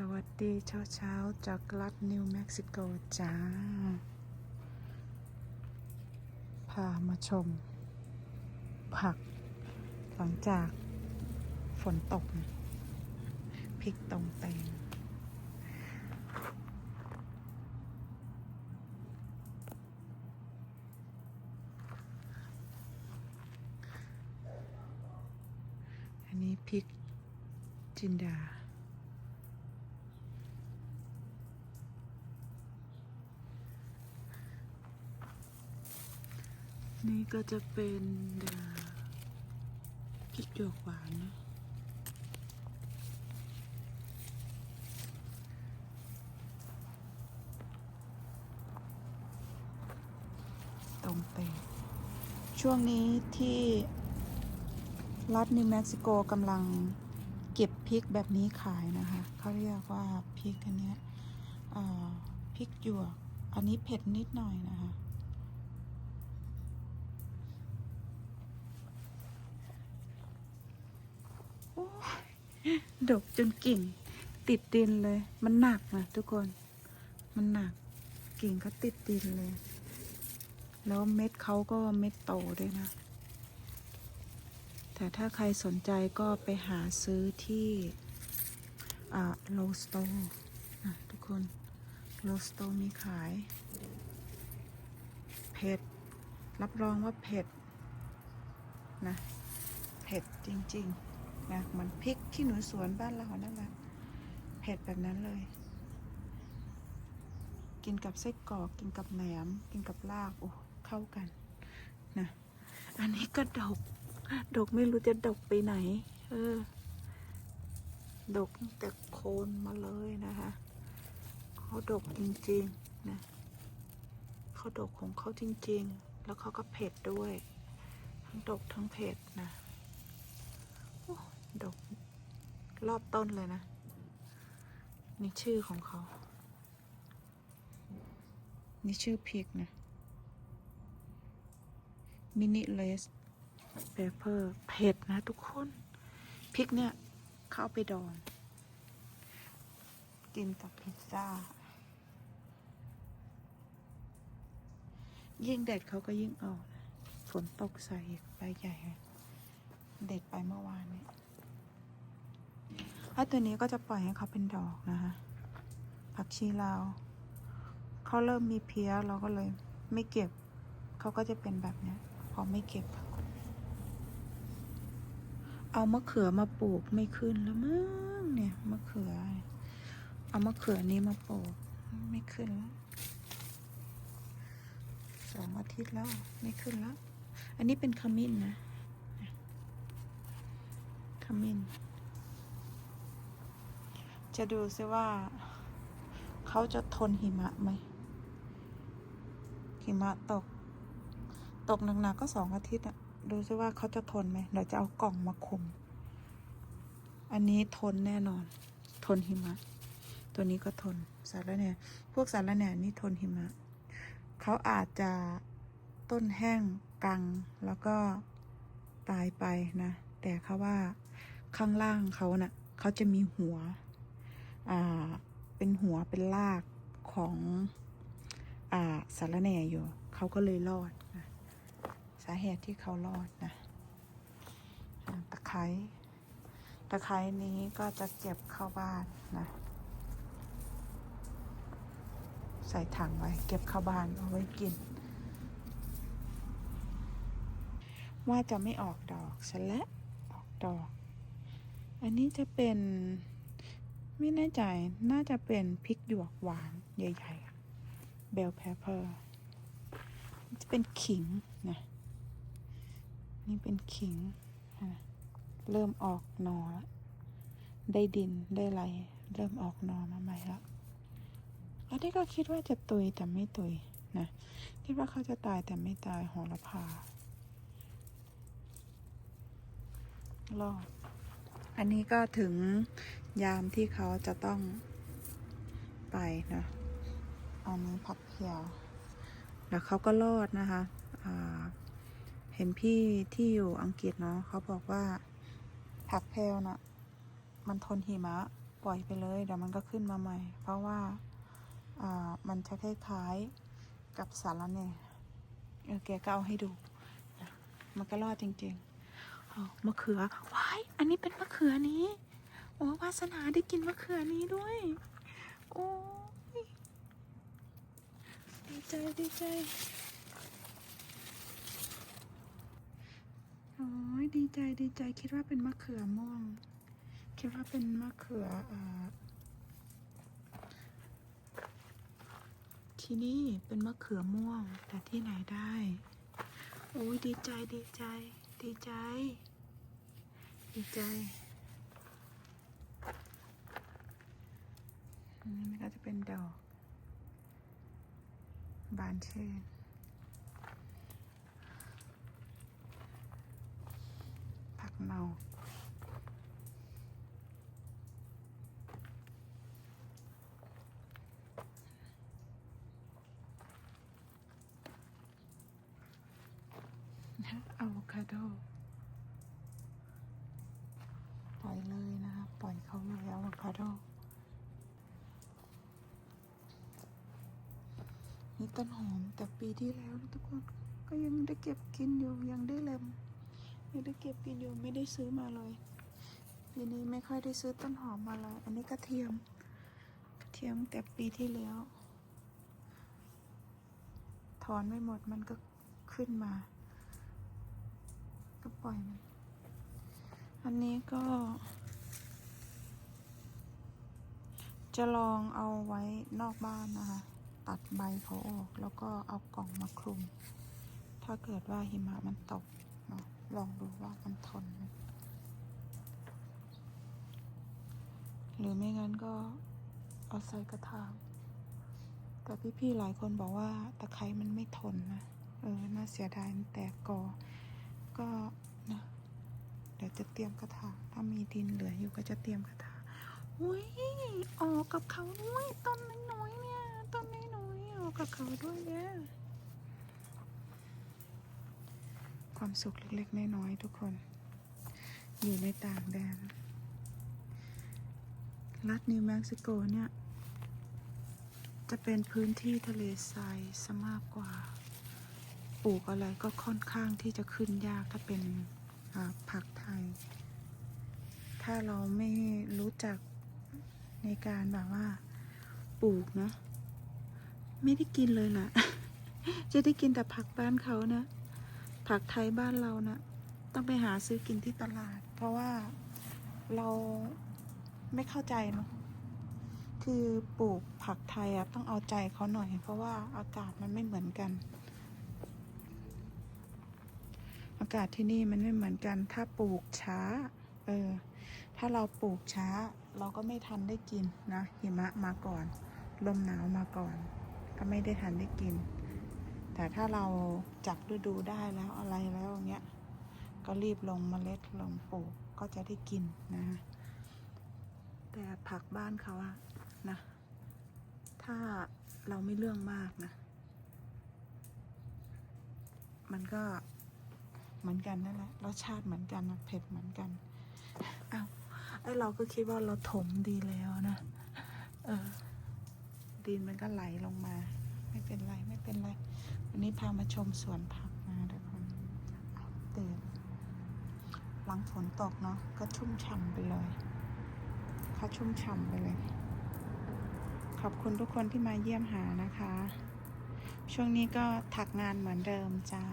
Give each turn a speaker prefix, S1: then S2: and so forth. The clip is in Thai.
S1: สวัสดีเช้าเช้าๆจากรัฐนิวเม็กซิโกจ้า พามาชม ผัก หลังจากฝนตกพริกตรงเตงอันนี้พริกจินดา นี่ก็จะเป็นพริกหยวกหวานนะตรงเตช่วงนี้ที่รัฐนิวเม็กซิโกกำลังเก็บพริกแบบนี้ขายนะคะ เขาเรียกว่าพริกอันเนี้ยพริกหยวก อันนี้เผ็ดนิดหน่อยนะคะ โอ้ย ดกจนกิ่ง ติดดินเลย มันหนักนะทุกคน มันหนัก กิ่งเขาติดดินเลย แล้วเม็ดเขาก็เม็ดโตด้วยนะ แต่ถ้าใครสนใจก็ไปหาซื้อที่โลสโตนะทุกคน โลสโตมีขาย เผ็ด รับรองว่าเผ็ดนะ เผ็ดจริง ๆ นะเหมันพริกขี้หนูสวนบ้านเรานั่นแหละเผ็ดแบบนั้นเลย กินกับไส้กรอกกินกับแหนม กินกับลาบโอ้เข้ากันนะอันนี้ก็ดก ดกไม่รู้จะดกไปไหน เออ ดกแต่โคนมาเลยนะคะเขาดกจริงๆนะเขาดกของเขาจริง ๆ แล้วเขาก็เผ็ดด้วย ทั้งดกทั้งเผ็ดนะ ดกรอบต้นเลยนะ นี่ชื่อของเขา นี่ชื่อพริกนะ มินิเลสเปเปอร์เผ็ดนะทุกคนพริกเนี่ย เข้าไปดอง กินกับพิซซ่า ยิ่งเด็ดเขาก็ยิ่งออก ฝนตกใส่อีกใบใหญ่เลยเด็ดไปเมื่อวานนี้ ไอ้ตัวนี้ก็จะปล่อยให้เขาเป็นดอกนะคะผักชีลาวเขาเริ่มมีเพี้ยเราก็เลยไม่เก็บ เขาก็จะเป็นแบบนี้พอไม่เก็บ เอามะเขือมาปลูกไม่ขึ้นแล้วมั้งเนี่ยมะเขือ เอามะเขือนี้มาปลูกไม่ขึ้นแล้วสองอาทิตย์แล้วไม่ขึ้นแล้ว อันนี้เป็นขมิ้นนะขมิ้น จะดูซิว่า เขาจะทนหิมะไหม หิมะตก ตกหนักๆก็สองอาทิตย์อะดูซิว่าเขาจะทนไหมเดี๋ยวจะเอากล่องมาคุม อันนี้ทนแน่นอน ทนหิมะ ตัวนี้ก็ทนสารแหน่พวกสารแหน่นี่ทนหิมะ เขาอาจจะต้นแห้งกังแล้วก็ตายไปนะ แต่เขาว่าข้างล่างเขานะ่ะ เขาจะมีหัว หัวเป็นรากของอ่าสารแหน่อยู่ เขาก็เลยรอดนะสาเหตุที่เขารอดนะตะไคร้ตะไคร้นี้ก็จะเก็บเข้าบ้านนะใส่ถังไว้ เก็บเข้าบ้านเอาไว้กิน ว่าจะไม่ออกดอกซะและออกดอก อันนี้จะเป็น ไม่แน่ใจน่าจะเป็นพริกหยวกหวานใหญ่ๆเบลเพเปอร์จะเป็นขิงนะนี่เป็นขิงนะเริ่มออกหนอแล้วได้ดินได้ไรเริ่มออกหนอมาใหม่แล้วอันนี้ก็คิดว่าจะตุยแต่ไม่ตุยนะคิดว่าเขาจะตายแต่ไม่ตายโหระพารอดอันนี้ก็ถึง ยามที่เขาจะต้องไปนะเอามือผักเพียว แล้วเขาก็รอดนะคะเห็นพี่ที่อยู่อังกฤษเนาะเขาบอกว่าผักแพลวน่ะ มันทนหิมะปล่อยไปเลยเดี๋ยวมันก็ขึ้นมาใหม่ เพราะว่าอ่ามันจะคล้ายๆกับสาระแหน่เออแกก็เอาให้ดู มันก็รอดจริงๆมะเขือว้าย อันนี้เป็นมะเขือนี้ โอ้วาสนาได้กินมะเขือนี้ด้วย โอ้ย ดีใจดีใจ โอ้ยดีใจดีใจคิดว่าเป็นมะเขือม่วง คิดว่าเป็นมะเขืออ่าที่นี่เป็นมะเขือม่วง แต่ที่ไหนได้ โอ้ยดีใจดีใจ ดีใจ ดีใจอันนี้มัน ก็จะเป็นดอก บานชื่นผักเนาอะโวคาโด ปล่อยเลยนะคะ ปล่อยเขาเลยอะโวคาโด นี่ ต้นหอมแต่ปีที่แล้วนะทุกคนก็ยังได้เก็บกินอยู่ยังได้เล็มยังได้เก็บกินอยู่ไม่ได้ซื้อมาเลยปีนี้ไม่ค่อยได้ซื้อต้นหอมมาเลย อันนี้กระเทียม กระเทียมแต่ปีที่แล้ว ถอนไม่หมดมันก็ขึ้นมา ก็ปล่อยมันอันนี้ก็ จะลองเอาไว้นอกบ้านนะคะ ตัดใบเขาออก แล้วก็เอากล่องมาคลุม ถ้าเกิดว่าหิมะมันตกเนาะลองดูว่ามันทนไหมหรือไม่งั้นก็เอาใส่กระถางแต่พี่ๆหลายคนบอกว่าตะไคร้มันไม่ทนนะ เออ น่าเสียดายมันแตกกอ ก็นะเดี๋ยวจะเตรียมกระถางถ้ามีดินเหลืออยู่ก็จะเตรียมกระถางอุ้ยออกกับเขาด้วยต้นน้อยๆเนี่ยต้นน้ อยๆออกกับเขาด้วยเนี่ความสุขเล็กๆน้อยๆทุกคน อยู่ในต่างแดน รัฐนิวเม็กซิโกเนี่ย จะเป็นพื้นที่ทะเลทรายซะมากกว่า ปลูกอะไรก็ค่อนข้างที่จะขึ้นยากถ้าเป็นผักไทย ถ้าเราไม่รู้จักในการแบบว่าปลูกนะ ไม่ได้กินเลยล่ะ จะได้กินแต่ผักบ้านเขานะ ผักไทยบ้านเรานะต้องไปหาซื้อกินที่ตลาด เพราะว่าเราไม่เข้าใจเนาะคือปลูกผักไทยอะต้องเอาใจเขาหน่อย เพราะว่าอากาศมันไม่เหมือนกัน อากาศที่นี่มันไม่เหมือนกัน ถ้าปลูกช้า เออ ถ้าเราปลูกช้า เราก็ไม่ทันได้กินนะหิมะมาก่อน ลมหนาวมาก่อน ก็ไม่ได้ทันได้กิน แต่ถ้าเราจับฤดูได้แล้วอะไรแล้วอย่างเงี้ย ก็รีบลงเมล็ดลงปลูกก็จะได้กินนะฮะแต่ผักบ้านเขาอะนะ ถ้าเราไม่เรื่องมากนะ มันก็เหมือนกันนั่นแหละรสชาติเหมือนกันนะเผ็ดเหมือนกันอ้าวไอเราก็คิดว่าเราถมดีแล้วนะ เออ ดินมันก็ไหลลงมา ไม่เป็นไรไม่เป็นไร วันนี้พามาชมสวนผักนะทุกคนตื่นหลังฝนตกเนาะก็ชุ่มฉ่ำไปเลยเขาชุ่มฉ่ำไปเลย ขอบคุณทุกคนที่มาเยี่ยมหานะคะ ช่วงนี้ก็ถักงานเหมือนเดิมจ้า